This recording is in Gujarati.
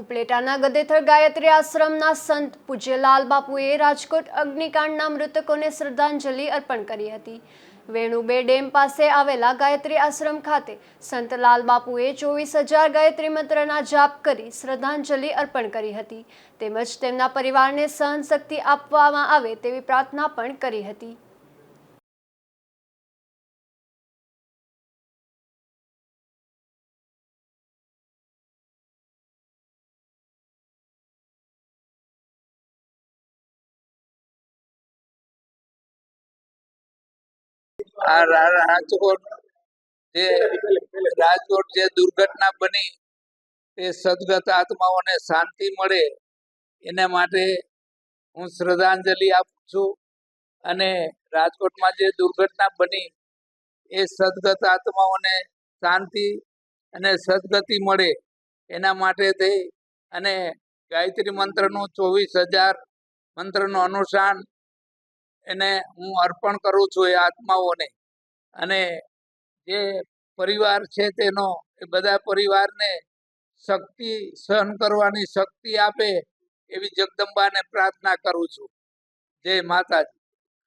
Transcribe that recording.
ઉપલેટાના ગદેથર ગાયત્રી આશ્રમના સંત પૂજ્ય લાલ બાપુએ રાજકોટ અગ્નિકાંડના મૃતકોને શ્રદ્ધાંજલિ અર્પણ કરી હતી. વેણુબે ડેમ પાસે આવેલા ગાયત્રી આશ્રમ ખાતે સંત લાલ બાપુએ ચોવીસ હજાર ગાયત્રી મંત્રના જાપ કરી શ્રદ્ધાંજલિ અર્પણ કરી હતી. તેમજ તેમના પરિવારને સહનશક્તિ આપવામાં આવે તેવી પ્રાર્થના પણ કરી હતી. આ રાજકોટ જે રાજકોટ જે દુર્ઘટના બની તે સદગત આત્માઓને શાંતિ મળે, એના માટે હું શ્રદ્ધાંજલિ આપું છું. અને રાજકોટમાં જે દુર્ઘટના બની, એ સદગત આત્માઓને શાંતિ અને સદગતિ મળે, એના માટે થઈ અને ગાયત્રી મંત્રનું ચોવીસ હજાર મંત્રનું અનુષ્ઠાન એને હું અર્પણ કરું છું એ આત્માઓને. અને જે પરિવાર છે તેનો, એ બધા પરિવારને શક્તિ સહન કરવાની શક્તિ આપે એવી જગદંબાને પ્રાર્થના કરું છું. જય માતાજી.